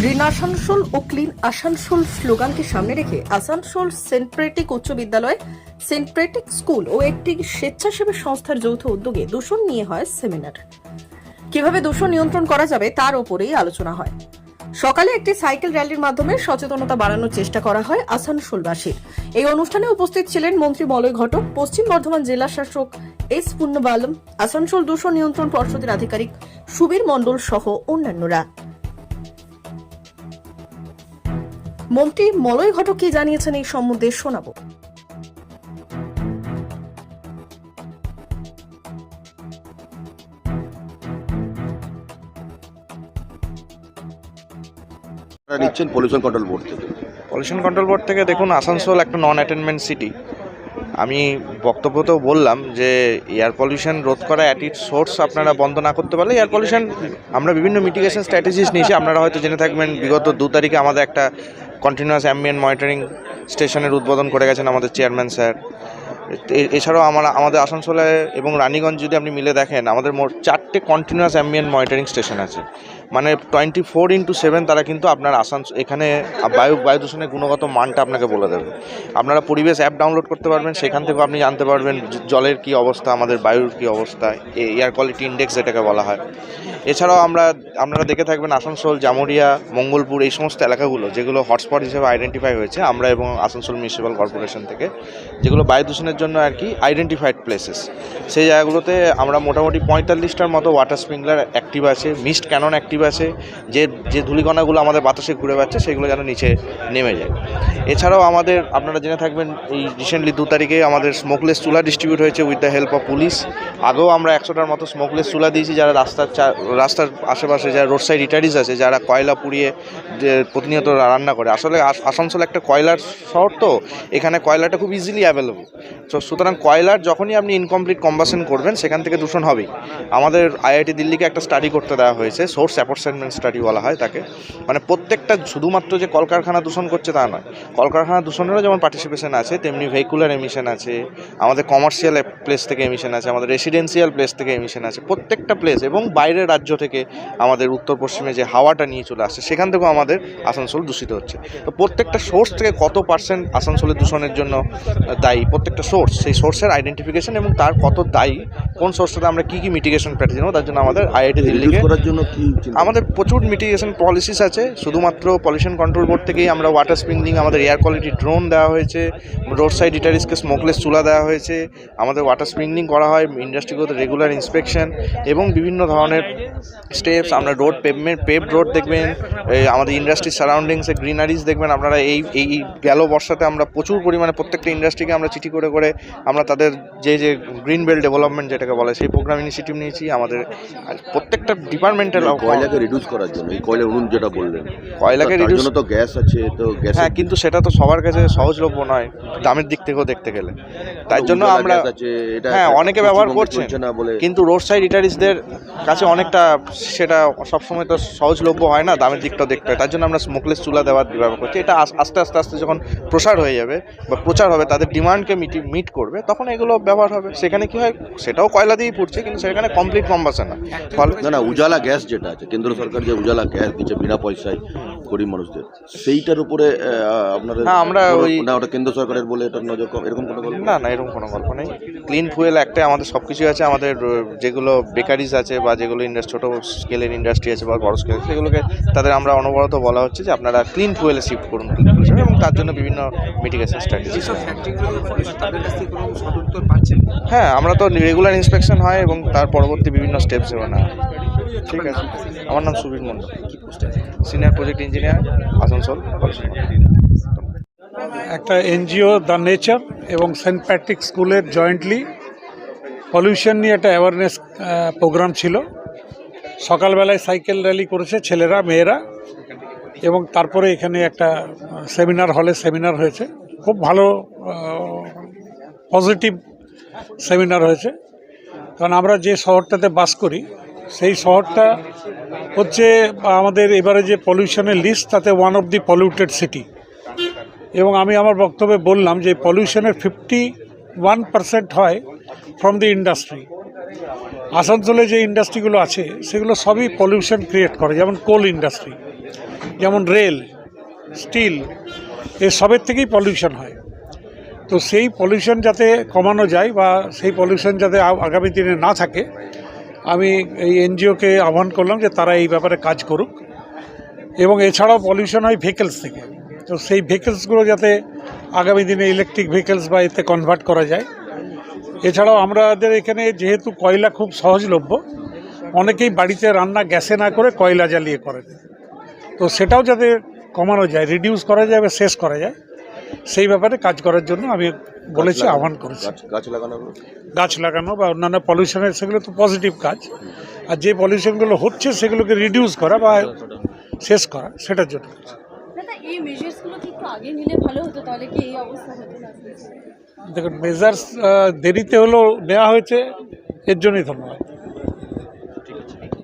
Green Asansol ও clean Asansol স্লোগানকে সামনে রেখে আসানসোল সেন্ট প্রেটিক উচ্চ বিদ্যালয়, সেন্ট প্রেটিক স্কুল ও একটি স্বেচ্ছাসেবী সংস্থার যৌথ উদ্যোগে দূষণ নিয়ে হয় সেমিনার। কীভাবে দূষণ নিয়ন্ত্রণ করা যাবে তার উপরেই আলোচনা হয়। সকালে একটি সাইকেল র্যালির মাধ্যমে সচেতনতা বাড়ানোর চেষ্টা করা হয় আসানসোলবাসীর। এই অনুষ্ঠানে উপস্থিত ছিলেন মন্ত্রী মলয় ঘটক, পশ্চিম বর্ধমান জেলা শাসক এস পুণ্যবালম, আসানসোল দূষণ নিয়ন্ত্রণ পর্ষদের আধিকারিক সুবীর মণ্ডল সহ অন্যান্যরা। মন্ত্রী মলয় ঘটক কি জানিয়েছেন এই সম্বন্ধে শোনাবো। আপনারা নিচ্ছেন পলিউশন কন্ট্রোল বোর্ড থেকে। পলিউশন কন্ট্রোল বোর্ড থেকে দেখুন আসানসোল একটা নন অ্যাটেনমেন্ট সিটি আমি বক্তব্যতেও বললাম যে এয়ার পলিউশন রোধ করা অ্যাট ইট সোর্স আপনারা বন্ধ না করতে পারলে এয়ার পলিউশন আমরা বিভিন্ন মিটিগেশন স্ট্র্যাটেজিস নিয়েছি। আপনারা হয়তো জেনে থাকবেন বিগত দু তারিখে আমাদের একটা কন্টিনিউয়াস অ্যাম্বিয়েন্ট মনিটরিং স্টেশনের উদ্বোধন করে গেছেন আমাদের চেয়ারম্যান স্যার এছাড়াও আমার, আমাদের আসানসোলে এবং রানীগঞ্জ যদি আপনি মিলে দেখেন, আমাদের মোট চারটে কন্টিনিউয়াস অ্যাম্বিয়েন্ট মনিটরিং স্টেশন আছে। মানে টোয়েন্টি ফোর ইন্টু সেভেন তারা কিন্তু আপনার আসানস, এখানে বায়ু বায়ু দূষণের গুণগত মানটা আপনাকে বলে দেবে। আপনারা পরিবেশ অ্যাপ ডাউনলোড করতে পারবেন, সেখান থেকেও আপনি জানতে পারবেন জলের কী অবস্থা, আমাদের বায়ুর কী অবস্থা এয়ার কোয়ালিটি ইন্ডেক্স যেটাকে বলা হয়। এছাড়াও আমরা, আপনারা দেখে থাকবেন আসানসোল, জামুরিয়া, মঙ্গলপুর, এই সমস্ত এলাকাগুলো, যেগুলো হটস্পট হিসেবে আইডেন্টিফাই হয়েছে, আমরা এবং আসানসোল মিউনিসিপ্যাল কর্পোরেশন থেকে, যেগুলো বায়ু দূষণের জন্য আর কি আইডেন্টিফাইড প্লেসেস সেই জায়গাগুলোতে আমরা মোটামুটি পঁয়তাল্লিশটার মতো ওয়াটার স্প্রিংলার অ্যাক্টিভ আছে মিস্ট ক্যানন অ্যাক্টিভ আছে, যে যে ধূলিকণাগুলো আমাদের বাতাসে ঘুরে বেড়াচ্ছে, সেগুলো যেন নিচে নেমে যায়। এছাড়াও আমাদের, আপনারা জেনে থাকবেন, এই রিসেন্টলি দু তারিখে আমাদের স্মোকলেস চুলা ডিস্ট্রিবিউট হয়েছে with the help of police আগেও আমরা একশোটার মতো স্মোকলেস চুলা দিয়েছি, যারা রাস্তার রাস্তার আশেপাশে যারা রোড সাইড ইটারিজ আছে, যারা কয়লা পুড়িয়ে প্রতিনিয়ত রান্না করে। আসলে আসানসোল একটা কয়লার শহর তো, এখানে কয়লাটা খুব ইজিলি অ্যাভেলেবল তো সুতরাং কয়লার যখনই আপনি ইনকমপ্লিট কম্বাসন করবেন, সেখান থেকে দূষণ হবেই। আমাদের আইআইটি দিল্লিকে একটা স্টাডি করতে দেওয়া হয়েছে সোর্স অ্যাপোর্সেন্টমেন্ট স্টাডি বলা হয় তাকে। মানে প্রত্যেকটা শুধুমাত্র যে কলকারখানা দূষণ করছে তা নয়। কলকারখানা দূষণেরও যেমন পার্টিসিপেশন আছে তেমনি ভেহিকুলার এমিশন আছে আমাদের কমার্শিয়াল প্লেস থেকে এমিশন আছে আমাদের রেসিডেন্সিয়াল প্লেস থেকে এমিশন আছে প্রত্যেকটা প্লেস এবং বাইরের রাজ্য থেকে আমাদের উত্তর পশ্চিমে যে হাওয়াটা নিয়ে চলে আসছে সেখান থেকেও আমাদের আসানসোল দূষিত হচ্ছে। তো প্রত্যেকটা সোর্স থেকে কত পার্সেন্ট আসানসোলের দূষণের জন্য দায়ী? প্রত্যেকটা সোর্স সেই সোর্সের আইডেন্টিফিকেশন এবং তার কত দায়ী কোন সোর্সটাতে আমরা কী কী মিটিগেশন স্ট্র্যাটেজি নেব তার জন্য আমাদের আইআইটি দিল্লিকে করার জন্য কি আমাদের প্রচুর মিটিগেশন পলিসিস আছে। শুধুমাত্র পলিউশন কন্ট্রোল বোর্ড থেকেই আমরা ওয়াটার স্প্রিংলিং আমাদের এয়ার কোয়ালিটি ড্রোন দেওয়া হয়েছে রোড সাইড ইটারিসকে স্মোকলেস চুলা দেওয়া হয়েছে আমাদের ওয়াটার স্প্রিংলিং করা হয় ইন্ডাস্ট্রিগুলোতে রেগুলার ইন্সপেকশন এবং বিভিন্ন ধরনের স্টেপস আমরা রোড পেভমেন্ট পেভড রোড দেখবেন এই আমাদের ইন্ডাস্ট্রির সারাউন্ডিংসে গ্রিনারিজ দেখবেন আপনারা এই এই গেল বর্ষাতে আমরা প্রচুর পরিমাণে প্রত্যেকটা ইন্ডাস্ট্রিকে আমরা চিঠি করে করে আমরা তাদের যে যে গ্রিন বেল্ট ডেভেলপমেন্ট যেটাকে বলে সেই প্রোগ্রাম ইনিশিয়েটিভ নিয়েছি আমাদের প্রত্যেকটা ডিপার্টমেন্টাল কয়লাকে রিডিউস করার জন্য এই কয়লার উনুন যেটা বললেন। কয়লাকে তার reduce- জন্য তো গ্যাস আছে তো গ্যাস হ্যাঁ কিন্তু সেটা তো সবার কাছে সহজলভ্য নয় দামের দিক থেকেও দেখতে গেলে। তাই জন্য আমরা আছে এটা হ্যাঁ, অনেকে ব্যবহার পশ্চিমবঙ্গে করছেন। চলছে না বলে কিন্তু রোড সাইড ইটারিসদের কাছে অনেকটা সেটা সবসময় তো সহজলভ্য হয় না দামের দিকটাও দেখতে হয়। তার জন্য আমরা স্মোকলেস চুলা দেওয়ার ব্যবহার করছি। এটা আস- আস্তে আস্তে আস্তে যখন প্রসার হয়ে যাবে বা প্রচার হবে তাদের ডিমান্ডকে মিটি মিট করবে তখন এগুলো ব্যবহার হবে। সেখানে কি হয় সেটাও কয়লা দিয়েই পড়ছে কিন্তু সেখানে কমপ্লিট কম্বাসন না। ফলে না না উজালা গ্যাস যেটা আছে কেন্দ্র সরকার যে উজালা গ্যাস দিচ্ছে বিনা পয়সায় গরিব মানুষদের সেইটার উপরে আপনাদের হ্যাঁ, আমরা ওই- না ওটা কেন্দ্র সরকারের বলে এটা নজর কম- এরকম কোনো গল্প? না না এরকম কোনো গল্প নেই। ক্লিন ফুয়েল একটা আমাদের সব কিছুই আছে আমাদের যেগুলো বেকারিজ আছে বা যেগুলো ইন্ডাস্ট্রি ছোটো স্কেলের ইন্ডাস্ট্রি আছে বা বড় স্কেলের সেগুলোকে তাদের আমরা অনবরত বলা হচ্ছে যে আপনারা ক্লিন ফুয়েলে শিফট করুন। এবং তার জন্য বিভিন্ন মিটিগেশন স্ট্র্যাটেজি হ্যাঁ আমরা তো রেগুলার ইন্সপেকশন হয় এবং তার পরবর্তী বিভিন্ন স্টেপস নেওয়া না ঠিক আছে। আমার নাম Subir Mondal senior project engineer, Asansol একটা এনজিও, দ্য নেচার এবং সেন্ট প্যাট্রিক স্কুলের জয়েন্টলি পলিউশন নিয়ে একটা অ্যাওয়ারনেস প্রোগ্রাম ছিল। সকালবেলায় সাইকেল র্যালি করেছে ছেলেরা, মেয়েরা এবং তারপরে এখানে একটা সেমিনার হলে সেমিনার হয়েছে। খুব ভালো পজিটিভ সেমিনার হয়েছে। কারণ আমরা যে শহরটাতে বাস করি সেই শহরটা হচ্ছে, আমাদের এবারে যে পলিউশনের লিস্ট তাতে one of the polluted city এবং আমি আমার বক্তব্যে বললাম যে পলিউশনের ফিফটি ওয়ান পার্সেন্ট হয় ফ্রম দি ইন্ডাস্ট্রি আসানসোলে যে ইন্ডাস্ট্রিগুলো আছে, সেগুলো সবই পলিউশন ক্রিয়েট করে, যেমন কোল ইন্ডাস্ট্রি যেমন রেল স্টিল এর সবের থেকেই পলিউশন হয়। তো সেই পলিউশন যাতে কমানো যায় বা সেই পলিউশন যাতে আগামী দিনে না থাকে আমি এই এনজিওকে আহ্বান করলাম যে তারা এই ব্যাপারে কাজ করুক। এবং এছাড়াও পলিউশন হয় ভেহিকেলস থেকে। তো সেই ভেহিকেলসগুলো যাতে আগামী দিনে ইলেকট্রিক ভেহিকেলস বা এতে কনভার্ট করা যায়। এছাড়াও আমাদের এখানে যেহেতু কয়লা খুব সহজলভ্য, অনেকেই বাড়িতে রান্না গ্যাসে না করে কয়লা জ্বালিয়ে করেন। তো সেটাও যাতে কমানো যায় রিডিউস করা যায় বা শেষ করা যায়। সেই ব্যাপারে কাজ করার জন্য আমি বলেছি আহ্বান করেছি। গাছ লাগানো? গাছ লাগানো বা অন্যান্য পলিউশনের সেগুলো তো পজিটিভ কাজ। আর যে পলিউশনগুলো হচ্ছে সেগুলোকে রিডিউস করা বা শেষ করা সেটার জন্য। দাদা এই মেজার্সগুলো কি একটু আগে নিলে ভালো হতো? তাহলে কি এই অবস্থা হতো না? দেখুন মেজার্স দেরিতে হলেও নেওয়া হয়েছে এর জন্যই ধন্যবাদ।